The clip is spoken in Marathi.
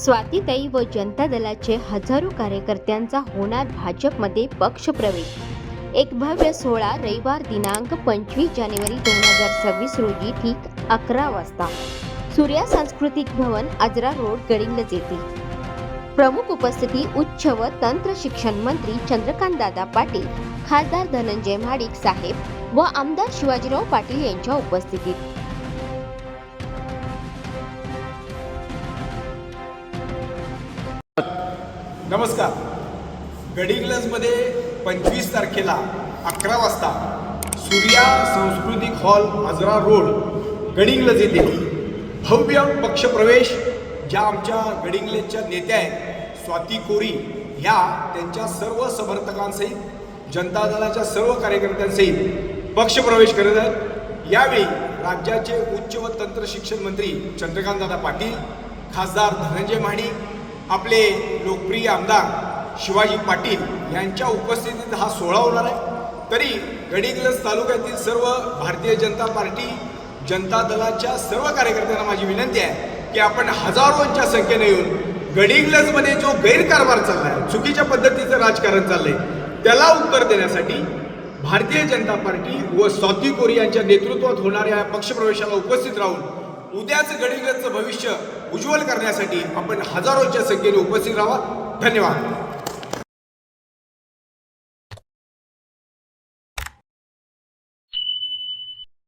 स्वातीताई व जनता दलाचे हजारो कार्यकर्त्यांचा होणार भाजपमध्ये पक्षप्रवेश एक भव्य सोहळा रविवार दिनांक पंचवीस जानेवारी दोन हजार सव्वीस रोजी ठीक अकरा वाजता. सूर्या सांस्कृतिक भवन आजरा रोड गडिंग्लज येथे प्रमुख उपस्थिती उच्च व तंत्र शिक्षण मंत्री चंद्रकांत दादा पाटील खासदार धनंजय महाडिक साहेब व आमदार शिवाजीराव पाटील यांच्या उपस्थितीत. नमस्कार. गडिंग्लजमध्ये पंचवीस तारखेला अकरा वाजता सूर्या सांस्कृतिक हॉल आजरा रोड गडिंग्लज येथे भव्य पक्षप्रवेश ज्या आमच्या गडिंग्लजच्या नेत्या आहेत स्वाती कोरी ह्या त्यांच्या सर्व समर्थकांसहित जनता दलाच्या सर्व कार्यकर्त्यांसहित पक्षप्रवेश करत आहेत. यावेळी राज्याचे उच्च व तंत्र शिक्षण मंत्री चंद्रकांतदादा पाटील खासदार धनंजय महाडिक आपले लोकप्रिय आमदार शिवाजी पाटील यांच्या उपस्थितीत हा सोहळा होणार आहे. तरी गडिंग्लज तालुक्यातील सर्व भारतीय जनता पार्टी जनता दलाच्या सर्व कार्यकर्त्यांना माझी विनंती आहे की आपण हजारोंच्या संख्येने येऊन गडिंग्लजमध्ये जो गैरकारभार चाललाय चुकीच्या पद्धतीचं राजकारण चाललंय त्याला उत्तर देण्यासाठी भारतीय जनता पार्टी व स्वाती कोरी यांच्या नेतृत्वात होणाऱ्या पक्षप्रवेशाला उपस्थित राहून उद्याच गडिंग्लजचं भविष्य उज्ज्वल करण्यासाठी आपण हजारोच्या संख्येने उपस्थित राहा धन्यवाद.